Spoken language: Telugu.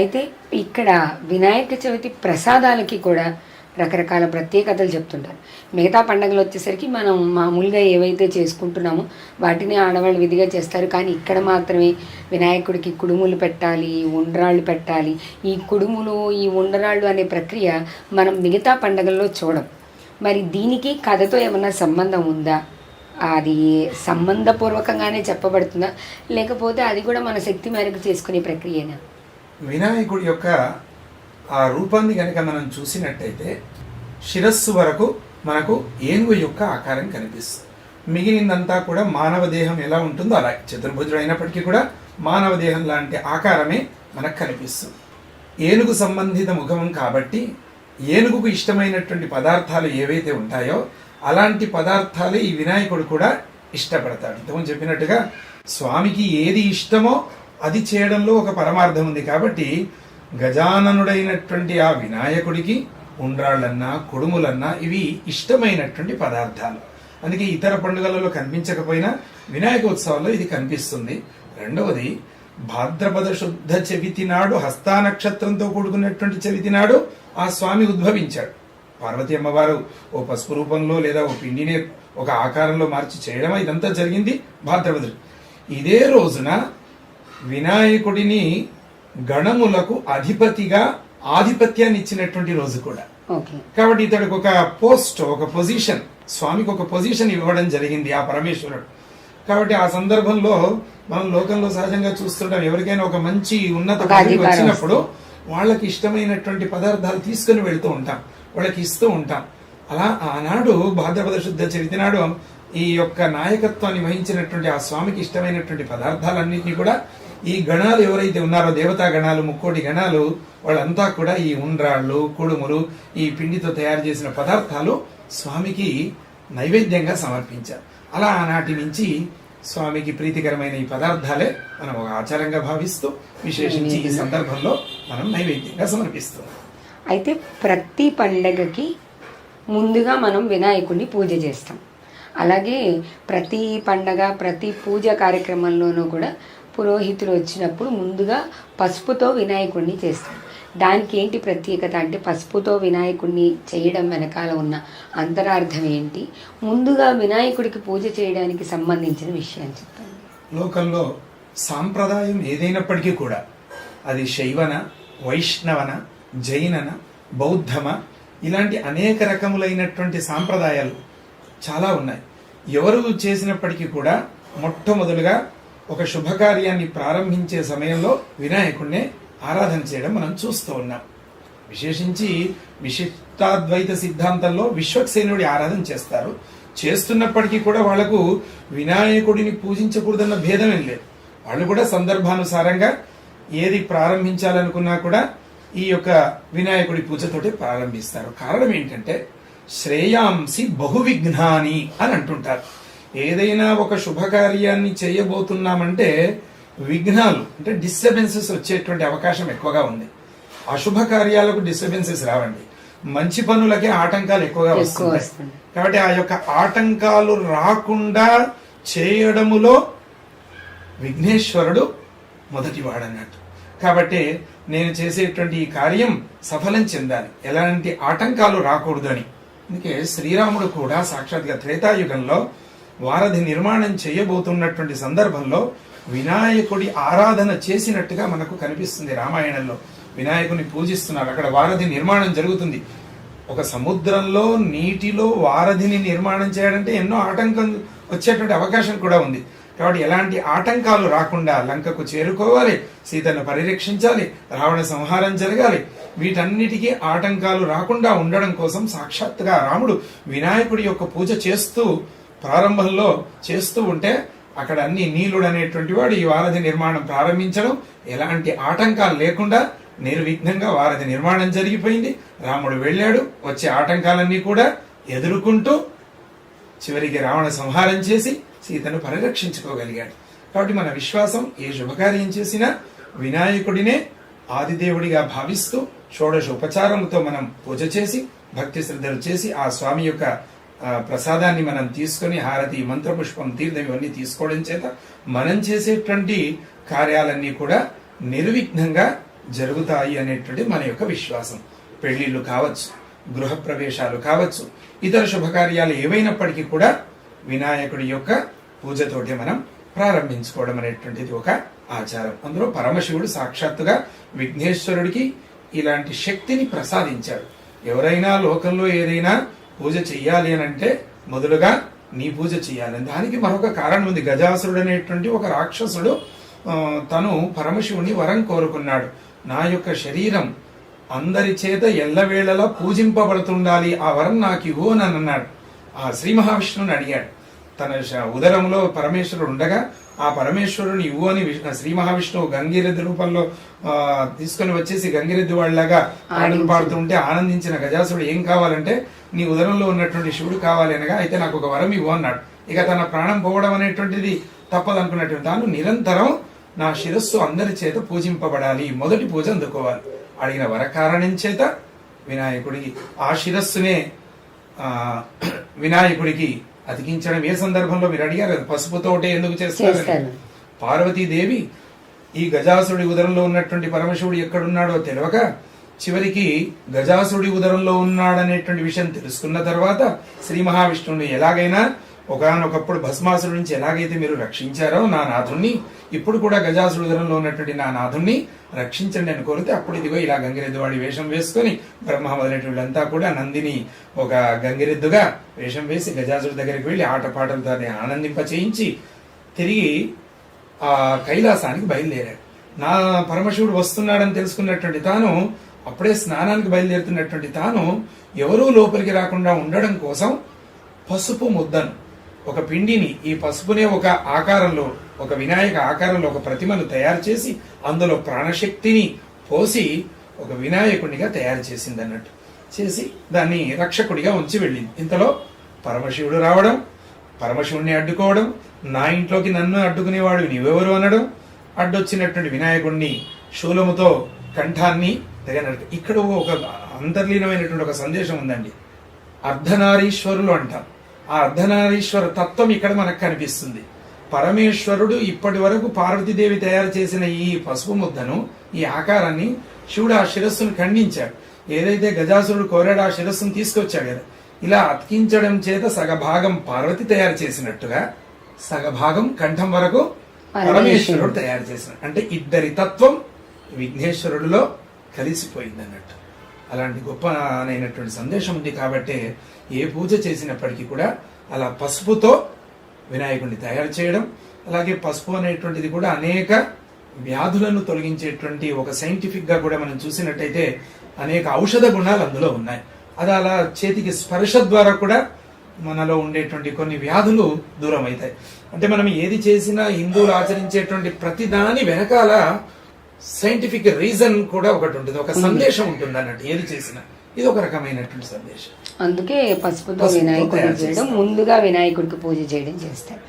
అయితే ఇక్కడ వినాయక చవితి ప్రసాదాలకి కూడా రకరకాల ప్రత్యేకతలు చెప్తుంటారు. మిగతా పండుగలు వచ్చేసరికి మనం మామూలుగా ఏవైతే చేసుకుంటున్నామో వాటిని ఆడవాళ్ళు విధిగా చేస్తారు. కానీ ఇక్కడ మాత్రమే వినాయకుడికి కుడుములు పెట్టాలి ఉండ్రాళ్ళు పెట్టాలి. ఈ కుడుములు ఈ ఉండ్రాళ్ళు అనే ప్రక్రియ మనం మిగతా పండగల్లో చూడం. మరి దీనికి కథతో ఏమన్నా సంబంధం ఉందా? అది సంబంధపూర్వకంగానే చెప్పబడుతుందా? లేకపోతే అది కూడా మన శక్తి మేరకు చేసుకునే ప్రక్రియనా? వినాయకుడి యొక్క ఆ రూపాన్ని కనుక మనం చూసినట్టయితే శిరస్సు వరకు మనకు ఏనుగు యొక్క ఆకారం కనిపిస్తుంది. మిగిలిందంతా కూడా మానవ దేహం ఎలా ఉంటుందో అలా చతుర్భుజుడు అయినప్పటికీ కూడా మానవ దేహం లాంటి ఆకారమే మనకు కనిపిస్తుంది. ఏనుగు సంబంధిత ముఖం కాబట్టి ఏనుగుకు ఇష్టమైనటువంటి పదార్థాలు ఏవైతే ఉంటాయో అలాంటి పదార్థాలు ఈ వినాయకుడు కూడా ఇష్టపడతాడు. ఇంతకుముందు చెప్పినట్టుగా స్వామికి ఏది ఇష్టమో అది చేయడంలో ఒక పరమార్థం ఉంది కాబట్టి గజాననుడైనటువంటి ఆ వినాయకుడికి ఉండ్రాళ్ళన్నా కుడుములన్నా ఇవి ఇష్టమైనటువంటి పదార్థాలు. అందుకే ఇతర పండుగలలో కనిపించకపోయినా వినాయక ఉత్సవాల్లో ఇది కనిపిస్తుంది. రెండవది భాద్రపద శుద్ధ చవితి నాడు హస్తా నక్షత్రంతో కూడుకున్నటువంటి చవితి నాడు ఆ స్వామి ఉద్భవించాడు. పార్వతి అమ్మవారు ఓ పసుపు రూపంలో లేదా ఓ పిండిని ఒక ఆకారంలో మార్చి చేయడం ఇదంతా జరిగింది భాద్రపద ఇదే రోజున వినాయకుడిని గణములకు అధిపతిగా ఆధిపత్యాన్ని ఇచ్చినటువంటి రోజు కూడా. కాబట్టి ఇతడికి ఒక పోస్ట్ ఒక పొజిషన్ స్వామికి ఒక పొజిషన్ ఇవ్వడం జరిగింది ఆ పరమేశ్వరుడు. కాబట్టి ఆ సందర్భంలో మనం లోకంలో సహజంగా చూస్తుంటాం ఎవరికైనా ఒక మంచి ఉన్నత పదవి వచ్చినప్పుడు వాళ్ళకి ఇష్టమైనటువంటి పదార్థాలు తీసుకుని వెళ్తూ ఉంటాం వాళ్ళకి ఇస్తూ ఉంటాం. అలా ఆనాడు భాద్రపద శుద్ధ చరితి నాడు ఈ యొక్క నాయకత్వాన్ని వహించినటువంటి ఆ స్వామికి ఇష్టమైనటువంటి పదార్థాలన్నింటినీ కూడా ఈ గణాలు ఎవరైతే ఉన్నారో దేవతా గణాలు ముక్కోటి గణాలు వాళ్ళంతా కూడా ఈ ఉండ్రాళ్ళు కుడుములు ఈ పిండితో తయారు చేసిన పదార్థాలు స్వామికి నైవేద్యంగా సమర్పించారు. అలా ఆనాటి నుంచి స్వామికి ప్రీతికరమైన ఈ పదార్థాలే మనం ఒక ఆచారంగా భావిస్తూ విశేషించి ఈ సందర్భంలో మనం నైవేద్యంగా సమర్పిస్తాం అయితే ప్రతి పండగకి ముందుగా మనం వినాయకుడిని పూజ చేస్తాం అలాగే ప్రతి పండగ ప్రతి పూజ కార్యక్రమంలోనూ కూడా పురోహితులు వచ్చినప్పుడు ముందుగా పసుపుతో వినాయకుడిని చేస్తారు. దానికి ఏంటి ప్రత్యేకత అంటే పసుపుతో వినాయకుడిని చేయడం వెనకాల ఉన్న అంతరార్థం ఏంటి? ముందుగా వినాయకుడికి పూజ చేయడానికి సంబంధించిన విషయం చెప్పండి లోకంలో సాంప్రదాయం ఏదైనప్పటికీ కూడా అది శైవన వైష్ణవన జైనన బౌద్ధమ ఇలాంటి అనేక రకములైనటువంటి సాంప్రదాయాలు చాలా ఉన్నాయి. ఎవరు చేసినప్పటికీ కూడా మొట్టమొదలుగా ఒక శుభకార్యాన్ని ప్రారంభించే సమయంలో వినాయకుడినే ఆరాధన చేయడం మనం చూస్తూ ఉన్నాం. విశేషించి విశిష్టాద్వైత సిద్ధాంతంలో విశ్వక్సేనుడి ఆరాధన చేస్తారు. చేస్తున్నప్పటికీ కూడా వాళ్ళకు వినాయకుడిని పూజించకూడదన్న భేదమేం లేదు. వాళ్ళు కూడా సందర్భానుసారంగా ఏది ప్రారంభించాలనుకున్నా కూడా ఈ యొక్క వినాయకుడి పూజతోటి ప్రారంభిస్తారు. కారణం ఏంటంటే శ్రేయాంసి బహువిఘ్నాని అని అంటుంటారు. ఏదైనా ఒక శుభకార్యాన్ని చేయబోతున్నామంటే విఘ్నాలు అంటే డిస్టర్బెన్సెస్ వచ్చేటువంటి అవకాశం ఎక్కువగా ఉంది. అశుభ కార్యాలకు డిస్టర్బెన్సెస్ రావండి. మంచి పనులకే ఆటంకాలు ఎక్కువగా ఎక్కువ వస్తున్నాయి. కాబట్టి ఆ యొక్క ఆటంకాలు రాకుండా చేయడములో విఘ్నేశ్వరుడు మొదటి వాడన్నట్టు కాబట్టి నేను చేసేటువంటి ఈ కార్యం సఫలం చెందాలి. ఎలాంటి ఆటంకాలు రాకూడదు అని. అందుకే శ్రీరాముడు కూడా సాక్షాత్గా త్రేతాయుగంలో వారధి నిర్మాణం చేయబోతున్నటువంటి సందర్భంలో వినాయకుడి ఆరాధన చేసినట్టుగా మనకు కనిపిస్తుంది రామాయణంలో. వినాయకుని పూజిస్తున్నారు. అక్కడ వారధి నిర్మాణం జరుగుతుంది. ఒక సముద్రంలో నీటిలో వారధిని నిర్మాణం చేయాలంటే ఎన్నో ఆటంకం వచ్చేటువంటి అవకాశం కూడా ఉంది. కాబట్టి ఎలాంటి ఆటంకాలు రాకుండా లంకకు చేరుకోవాలి సీతను పరిరక్షించాలి రావణ సంహారం జరగాలి. వీటన్నిటికీ ఆటంకాలు రాకుండా ఉండడం కోసం సాక్షాత్తుగా రాముడు వినాయకుడి యొక్క పూజ చేస్తూ ప్రారంభంలో చేస్తూ ఉంటే అక్కడ అన్ని నీలుడు అనేటువంటి వాడు ఈ వారధి నిర్మాణం ప్రారంభించడం. ఎలాంటి ఆటంకాలు లేకుండా నిర్విఘ్నంగా వారధి నిర్మాణం జరిగిపోయింది. రాముడు వెళ్ళాడు వచ్చే ఆటంకాలన్నీ కూడా ఎదుర్కొంటూ చివరికి రావణ సంహారం చేసి సీతను పరిరక్షించుకోగలిగాడు. కాబట్టి మన విశ్వాసం ఏ శుభకార్యం చేసినా వినాయకుడినే ఆదిదేవుడిగా భావిస్తూ షోడశ ఉపచారములతో మనం పూజ చేసి భక్తి శ్రద్ధలు చేసి ఆ స్వామి యొక్క ప్రసాదాన్ని మనం తీసుకొని హారతి మంత్రపుష్పం తీర్థం ఇవన్నీ తీసుకోవడం చేత మనం చేసేటువంటి కార్యాలన్నీ కూడా నిర్విఘ్నంగా జరుగుతాయి అనేటువంటి మన యొక్క విశ్వాసం. పెళ్ళిళ్ళు కావచ్చు గృహప్రవేశాలు కావచ్చు ఇతర శుభకార్యాలు ఏవైనప్పటికీ కూడా వినాయకుడి యొక్క పూజతోటి మనం ప్రారంభించుకోవడం అనేటువంటిది ఒక ఆచారం. అందులో పరమశివుడు సాక్షాత్తుగా విఘ్నేశ్వరుడికి ఇలాంటి శక్తిని ప్రసాదించాడు. ఎవరైనా లోకంలో ఏదైనా పూజ చెయ్యాలి అని అంటే మొదలుగా నీ పూజ చేయాలి దానికి మరొక కారణం ఉంది. గజాసురుడు అనేటువంటి ఒక రాక్షసుడు తను పరమశివుని వరం కోరుకున్నాడు. నా యొక్క శరీరం అందరి చేత ఎల్లవేళలా పూజింపబడుతుండాలి. ఆ వరం నాకు ఇవ్వు అని అన్నాడు. ఆ శ్రీ మహావిష్ణువుని అడిగాడు. తన ఉదరంలో పరమేశ్వరుడు ఉండగా ఆ పరమేశ్వరుని ఇవ్వు అని విష్ణు- శ్రీ మహావిష్ణువు గంగిరెద్దు రూపంలో తీసుకొని వచ్చేసి గంగిరెద్దు వాళ్ళగా పాటలు పాడుతుంటే ఆనందించిన గజాసుడు ఏం కావాలంటే నీ ఉదరంలో ఉన్నటువంటి శివుడు కావాలి అనగా అయితే నాకు ఒక వరం ఇవ్వు అన్నాడు. ఇక తన ప్రాణం పోవడం అనేటువంటిది తప్పదనుకున్నటువంటి తాను నిరంతరం నా శిరస్సు అందరి చేత పూజింపబడాలి మొదటి పూజ అందుకోవాలి. అడిగిన వరకారణం చేత వినాయకుడికి ఆ శిరస్సునే ఆ వినాయకుడికి అతికించడం ఏ సందర్భంలో మీరు అడిగారు కదా, పసుపుతోటే ఎందుకు చేస్తారు చేస్తారు. పార్వతీదేవి ఈ గజాసుడి ఉదరంలో ఉన్నటువంటి పరమశివుడు ఎక్కడున్నాడో తెలియక చివరికి గజాసుడి ఉదరంలో ఉన్నాడనేటువంటి విషయం తెలుసుకున్న తర్వాత శ్రీ మహావిష్ణువుని ఎలాగైనా ఒకానొకప్పుడు భస్మాసుడి నుంచి ఎలాగైతే మీరు రక్షించారో నా నాథుణ్ణి ఇప్పుడు కూడా గజాసుడి ఉన్నటువంటి నా నాథుణ్ణి రక్షించండి అని కోరితే అప్పుడు ఇదిగో ఇలా గంగిరెద్దువాడి వేషం వేసుకొని బ్రహ్మ మొదలైన వీళ్ళంతా కూడా నందిని ఒక గంగిరెద్దుగా వేషం వేసి గజాసుడి దగ్గరికి వెళ్ళి ఆటపాటలతో దాన్ని ఆనందింప చేయించి తిరిగి ఆ కైలాసానికి బయలుదేరాడు. నా పరమశివుడు వస్తున్నాడని తెలుసుకున్నటువంటి తాను అప్పుడే స్నానానికి బయలుదేరుతున్నటువంటి తాను ఎవరూ లోపలికి రాకుండా ఉండడం కోసం పసుపు ముద్దను ఒక పిండిని ఈ పసుపునే ఒక ఆకారంలో ఒక వినాయక ఆకారంలో ఒక ప్రతిమను తయారు చేసి అందులో ప్రాణశక్తిని పోసి ఒక వినాయకుడిగా తయారు చేసింది అన్నట్టు చేసి దాన్ని రక్షకుడిగా ఉంచి వెళ్ళింది. ఇంతలో పరమశివుడు రావడం పరమశివుణ్ణి అడ్డుకోవడం నా ఇంట్లోకి నన్ను అడ్డుకునేవాడు నీవెవరు అనడం అడ్డొచ్చినటువంటి వినాయకుడిని శూలముతో కంఠాన్ని తగినట్టు ఇక్కడ ఒక అంతర్లీనమైనటువంటి ఒక సందేశం ఉందండి. అర్ధనారీశ్వరులు అంటారు. ఆ అర్ధనారీశ్వర తత్వం ఇక్కడ మనకు కనిపిస్తుంది. పరమేశ్వరుడు ఇప్పటి వరకు పార్వతీదేవి తయారు చేసిన ఈ పసుపు ముద్దను ఈ ఆకారాన్ని శివుడు ఆ శిరస్సును ఖండించాడు. ఏదైతే గజాసురుడు కోరాడు ఆ శిరస్సును తీసుకొచ్చాడు కదా. ఇలా అతికించడం చేత సగభాగం పార్వతి తయారు చేసినట్టుగా సగభాగం కంఠం వరకు పరమేశ్వరుడు తయారు చేసిన అంటే ఇద్దరి తత్వం విఘ్నేశ్వరుడిలో కలిసిపోయింది అన్నట్టు అలాంటి గొప్ప అయినటువంటి సందేశం ఉంది కాబట్టి ఏ పూజ చేసినప్పటికీ కూడా అలా పసుపుతో వినాయకుడిని తయారు చేయడం అలాగే పసుపు అనేటువంటిది కూడా అనేక వ్యాధులను తొలగించేటువంటి ఒక సైంటిఫిక్గా కూడా మనం చూసినట్టయితే అనేక ఔషధ గుణాలు అందులో ఉన్నాయి. అది అలా చేతికి స్పర్శ ద్వారా కూడా మనలో ఉండేటువంటి కొన్ని వ్యాధులు దూరం అవుతాయి అంటే మనం ఏది చేసినా హిందువులు ఆచరించేటువంటి ప్రతి దాని వెనకాల సైంటిఫిక్ రీజన్ కూడా ఒకటి ఉంటుంది. ఒక సందేశం ఉంటుంది అన్నట్టు. ఏది చేసినా. ఇది ఒక రకమైనటువంటి సందేశం. అందుకే పసుపుతో తయారు చేయడం. ముందుగా వినాయకుడికి పూజ చేయడం చేస్తారు.